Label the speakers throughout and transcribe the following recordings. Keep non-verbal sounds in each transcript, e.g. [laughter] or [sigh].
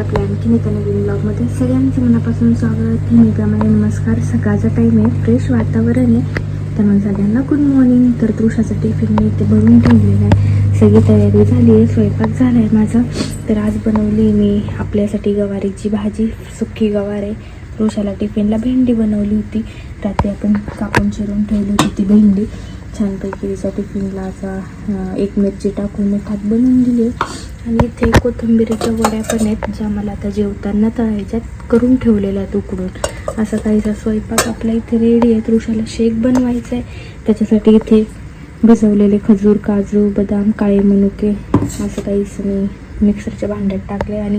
Speaker 1: आपल्या आणखी एका नवीन ब्लॉगमध्ये सगळ्यांचं मनापासून स्वागत. मी प्रमाणे नमस्कार. सकाळचा टाईम आहे फ्रेश वातावरण आहे. त्यामुळे सगळ्यांना गुड मॉर्निंग तर तुळशाचं टिफिन मी इथे भरून ठेवलेलं आहे. सगळी तयारी झाली आहे स्वयंपाक झाला आहे माझा. तर आज बनवली मी आपल्यासाठी गवारीची भाजी. सुक्की गवार आहे. तुळशाला टिफिनला भेंडी बनवली होती. रात्री आपण कापून चिरून ठेवली होती ती भेंडी. छानपैकी तिच्या टिफिनला असा एक मिरची टाकून मिठात बनवून दिली आणि इथे कोथिंबिरीच्या वड्या पण आहेत ज्या मला आता जेवताना तळायच्यात करून ठेवलेल्या आहेत उकडून. असा काहीसा स्वयंपाक आपला इथे रेडी आहे. तृषाला शेक बनवायचा आहे. त्याच्यासाठी इथे भिजवलेले खजूर काजू बदाम काळे मनुके असं काहीच मी मिक्सरच्या भांड्यात टाकले आणि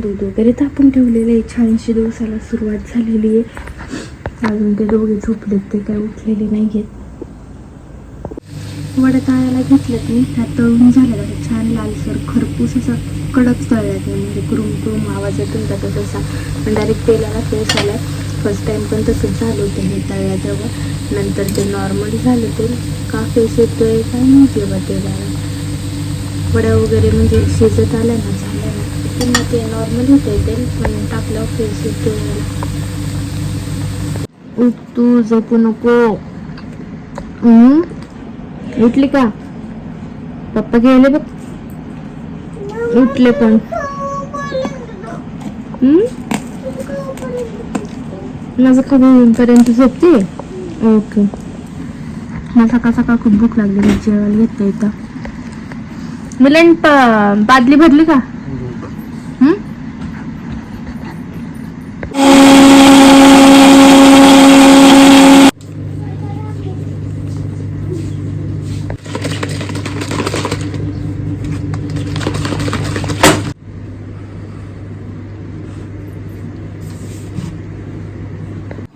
Speaker 1: दूध वगैरे तापून ठेवलेले आहे. छानशी दिवसाला सुरुवात झालेली आहे. अजून ते दोघे झोपलेत ते काही उठलेले नाही आहेत वड्या तळायला घेतल्यात मी त्या तळून झाल्या छान लालसर खरपूस असा कडक तळल्यात मी म्हणजे कुरुम कुरुम आवाज येतून जातो त्याचा तसा. पण डायरेक्ट तेलाला फेस आलाय. फर्स्ट टाइम पण तसंच झालं होतं हे तळ्याजवळ नंतर ते नॉर्मल झालं ते का फेस येतोय काय माहिती बा तेलाला वड्या वगैरे म्हणजे शिजत आल्या ना झाल्या ना. पुन्हा ते नॉर्मल होत ते पण टाकल्यावर फेस येतोय उठ तू झोपू नको. उठली का? पप्पा गेले बघ. उठले पण. हम्म? माझं कधी पर्यंत झोपते. ओके. मला सकाळ सकाळ खूप भूक लागली जेवायला घेतलं इथं. मुलांनी बादली भरली का हम्म?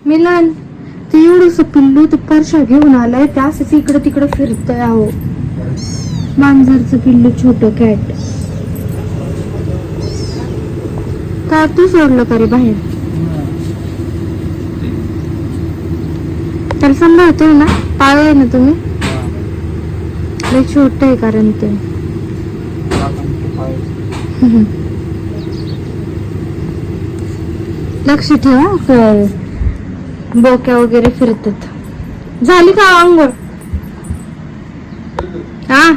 Speaker 1: मिलन ते एवढंसं पिल्लू तुपारशा घेऊन आलाय त्यास इकडे तिकडे तिकडं आहो मांजरचं पिल्लू छोट कॅट का तू सोडलं का रे बाहेर? त्याला सांभाळतोय ना? पाळलंय ना तुम्ही? लय छोट आहे कारण ते. लक्ष ठेवा बोक्या वगैरे फिरतात. झाली का अंघोळ हा?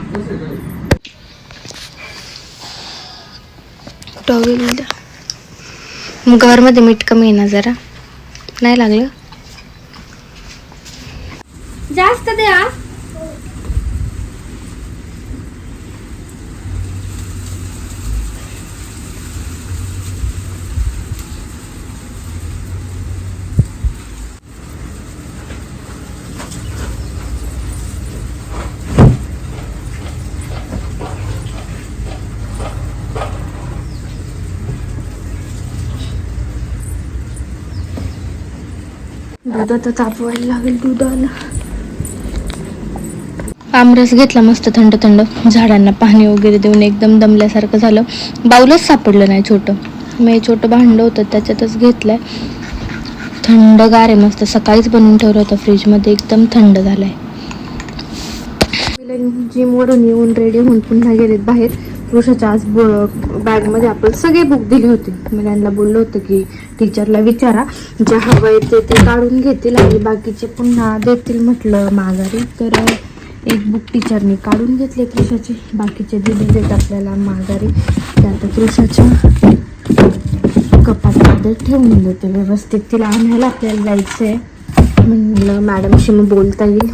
Speaker 1: टॉवेल द्या गवारमध्ये मीठ कमी आहे ना जरा. नाही लागलं? जास्त द्या. दूध आता तापवायला लागेल दुधाला. आमरस घेतला मस्त थंड थंड. झाडांना पाणी वगैरे देऊन एकदम दमल्यासारखं झालं. बाऊलच सापडलं नाही छोटं. मी छोटं भांडं होतं त्याच्यातच घेतलंय. थंडगार आहे मस्त. सकाळीच बनवून ठेवलं होतं फ्रीजमध्ये. एकदम थंड झालंय. जिम वरून येऊन रेडी होऊन पुन्हा गेलेत बाहेर. पुरुषाच्या आज बॅगमध्ये आपण सगळे बुक दिले होते. मुलांना बोललो होतं की टीचरला विचारा. जे हवं आहे ते ते काढून घेतील आणि बाकीचे पुन्हा देतील. म्हटलं माघारी. तर एक बुक टीचरने काढून घेतले कृषाचे. बाकीचे दिलेले आपल्याला माघारी. ते आता कृषाच्या कपाटामध्ये ठेवून देते व्यवस्थित. तिला आणायला आपल्याला जायचं आहे म्हणलं मॅडमशी मग बोलता येईल.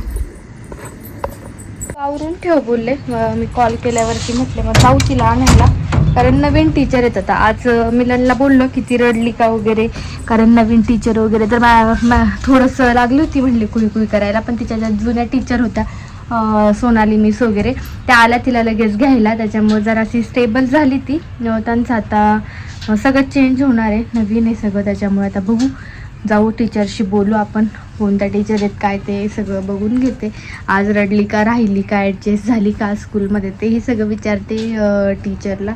Speaker 1: आवरून ठेव बोलले. मग मी कॉल केल्यावरती म्हटले मग जाऊ तिला आणायला. कारण नवीन टीचर येत आता आज मिलनला बोललो की ती रडली का वगैरे. कारण नवीन टीचर वगैरे. तर मा- थोडंसं लागली होती म्हणली कुळी कुळी करायला. पण तिच्या ज्या जुन्या टीचर होत्या सोनाली मिस वगैरे त्या आल्या तिला लगेच घ्यायला. त्याच्यामुळे जराशी स्टेबल झाली ती. त्यांचं आता सगळं चेंज होणार आहे. नवीन आहे सगळं. त्याच्यामुळे आता बघू. जाऊ टीचरशी बोलू आपण. कोणत्या टीचर आहेत काय ते सगळं बघून घेते. आज रडली का राहिली का ॲडजस्ट झाली का स्कूलमध्ये ते हे सगळं विचारते टीचरला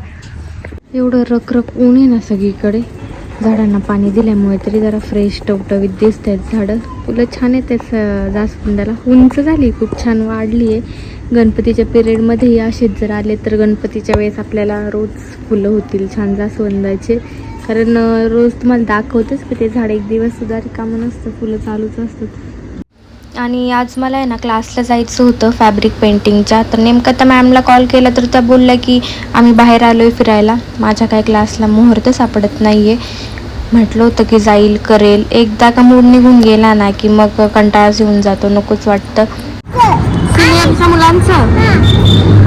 Speaker 1: एवढं रखरख ऊन आहे ना सगळीकडे. झाडांना पाणी दिल्यामुळे तरी जरा फ्रेश टवटवीत दिसत आहेत झाडं. फुलं छान येतात जास्वंदाला. उंच झाली खूप छान वाढली आहे. गणपतीच्या पिरियडमध्येही असेच जर आले तर गणपतीच्या वेळेस आपल्याला रोज फुलं होतील छान जास्वंदाचे. कारण रोज तुम्हाला दाखवतेच की ते झाड एक दिवस सुद्धा रिकामं नसतं फुलं चालूच असतात. आणि आज मला आहे ना क्लासला जायचं होतं फॅब्रिक पेंटिंगच्या तर नेमकं त्या मॅमला कॉल केला तर त्या बोलल्या की आम्ही बाहेर आलो आहे फिरायला. माझ्या काय क्लासला मुहूर्त सापडत नाही आहे म्हटलं होतं की जाईल करेल. एकदा का मूड निघून गेला ना की मग कंटाळाच येऊन जातो नकोच वाटतं. सिनियरच्या मुलांचं?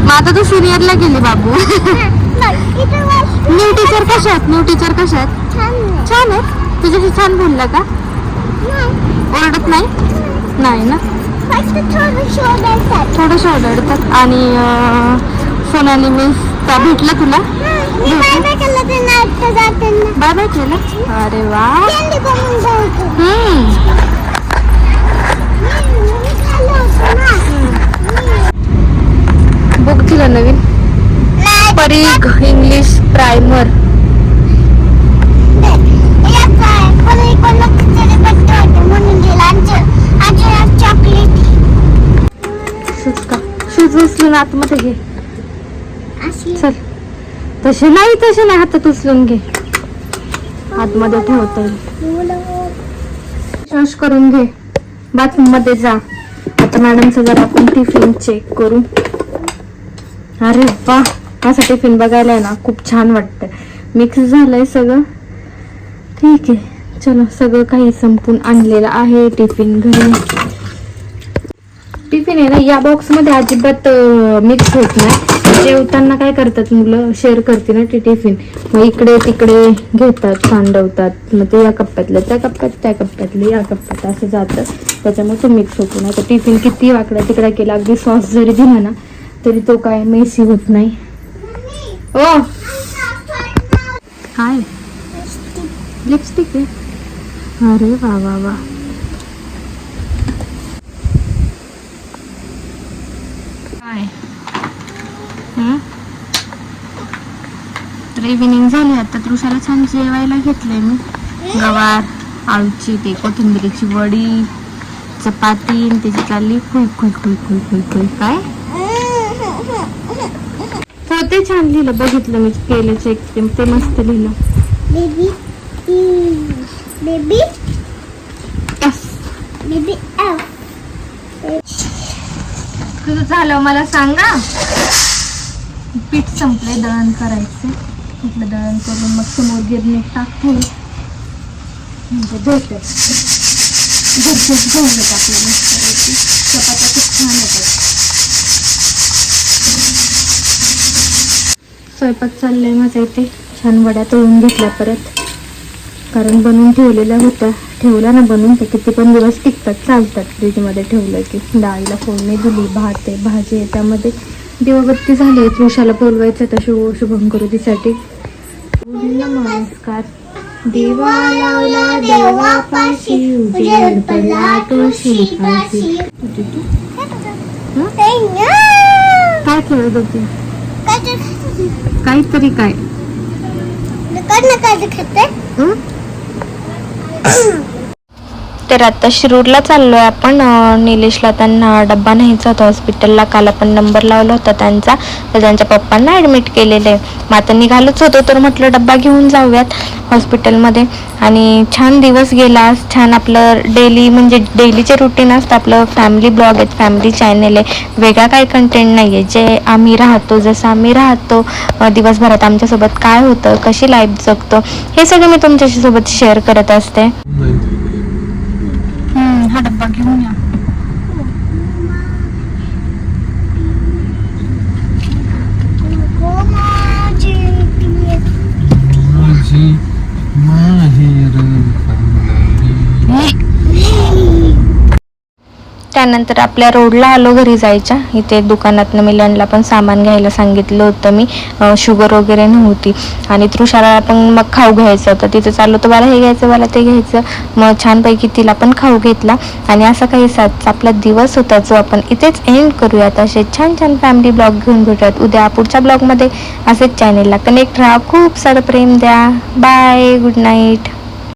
Speaker 1: मग आता तू सिनियरला गेली बाबू. [laughs] न्यू टीचर कशा आहेत न्यू टीचर कशा आहेत छान आहेत तुझ्याशी छान बोलला का? ओरडत नाही? नाही ना? थोडंसं ओरडतात. आणि सोनाली मिस त्या भेटल्या तुला? बाय बाय केलं अरे वा हम्म बुक दिलं नवीन परीग इंग्लिश शूज उचलून आतमध्ये घे. चल. तसे नाही तसे नाही. हातात उचलून घे. आतमध्ये ठेवता येईल फ्रेश करून घे. बाथरूममध्ये जा. आता मॅडमचं जरा आपण टिफिन चेक करू. अरे वा. असा टिफिन बघायला आहे ना खूप छान वाटतं मिक्स झालंय सगळं. ठीक आहे. चलो सगळं काही संपून आणलेलं आहे टिफिन घरी. टिफिन आहे ना या बॉक्समध्ये अजिबात मिक्स होत नाही. जेवताना काय करतात मुलं? शेअर करते ना ते टिफिन मग इकडे तिकडे घेतात सांडवतात. मग ते या कप्प्यातलं त्या कप्प्यात त्या कप्प्यातलं या कप्प्यात असं जातं. त्याच्यामुळे तो मिक्स होतो. ना तर टिफिन किती वाकडा तिकडा केला अगदी सॉस जरी दिला ना तरी तो काय मेसी होत नाही. ओ. काय लिपस्टिक आहे अरे वा वा वा. काय? तर इव्हिनिंग झाली आता. तृषाला छान जेवायला घेतलंय मी. गवार आळूची ते कोथिंबिरीची वडी चपाती त्याची चालली खुई खुई खुई खुई खुई खुई काय? हो ते छान लिहिलं. बघितलं मी केलं चेक ते मस्त लिहिलं.
Speaker 2: Baby baby. बेबी
Speaker 1: तुझं झालं मला सांगा पीठ संपलंय दळण करायचं म्हटलं दळण करून मग समोर गिरणीत टाकते. म्हणजे भेटत. घरचेच घेऊन येत आपल्याला मस्तपैकी. चपात्या खूप छान येतात स्वयंपाक चाललाय माझा इथे. छान वड्या तळून घेतल्या परत. कारण बनवून ठेवलेल्या होत्या. ठेवल्या ना बनवून तर किती पण दिवस टिकतात चालतात. फ्रीजमध्ये ठेवलं की डाळीला फोडणी दिली भात आहे भाजी आहे त्यामध्ये. दिवाबत्ती झाली तृषाला बोलवायचं तर शुभ शुभम करुतीसाठी नमस्कार. देवा लावला देवापाशी उजेड पडला तुळशीपाशी काय खेळत होती? काहीतरी काय हं? तर आता शिरूरला चाललो आहे आपण निलेशला त्यांना डब्बा न्यायचा होता हॉस्पिटलला काल आपण नंबर लावला होता त्यांचा. तर त्यांच्या पप्पांना ॲडमिट केलेलं आहे. मग आता निघालोच होतो तर म्हटलं डब्बा घेऊन जाऊयात हॉस्पिटलमध्ये आणि छान दिवस गेला. छान आपलं डेली म्हणजे डेलीचे रुटीन असतं. आपलं फॅमिली ब्लॉग आहेत फॅमिली चॅनल आहे. वेगळा काही कंटेंट नाही आहे जे आम्ही राहतो जसं आम्ही राहतो दिवसभरात आमच्यासोबत काय होतं कशी लाईफ जगतो हे सगळं मी तुमच्याशी सोबत शेअर करत असते. हम्म, हा डब्बा घेऊन या
Speaker 3: माझी माहेर पंढरी.
Speaker 1: त्या त्यानंतर आपल्या रोडला आलो घरी जायच्या. इथे दुकानातनं मिलनला पण सामान घ्यायला सांगितलं होतं मी. शुगर वगैरे नव्हती. आणि तृषाला पण मग खाऊ घ्यायचं होतं. तिथं चाललो तर मला हे घ्यायचं मला ते घ्यायचं. मग छानपैकी तिला पण खाऊ घेतला. आणि असा काही सात आपला दिवस होता जो आपण इथेच एंड करूयात. असे छान छान फॅमिली ब्लॉग घेऊन भेटूयात. उद्या पुढच्या ब्लॉगमध्ये असेच चॅनेलला कनेक्ट राहा. खूप सारं प्रेम द्या. Bye good night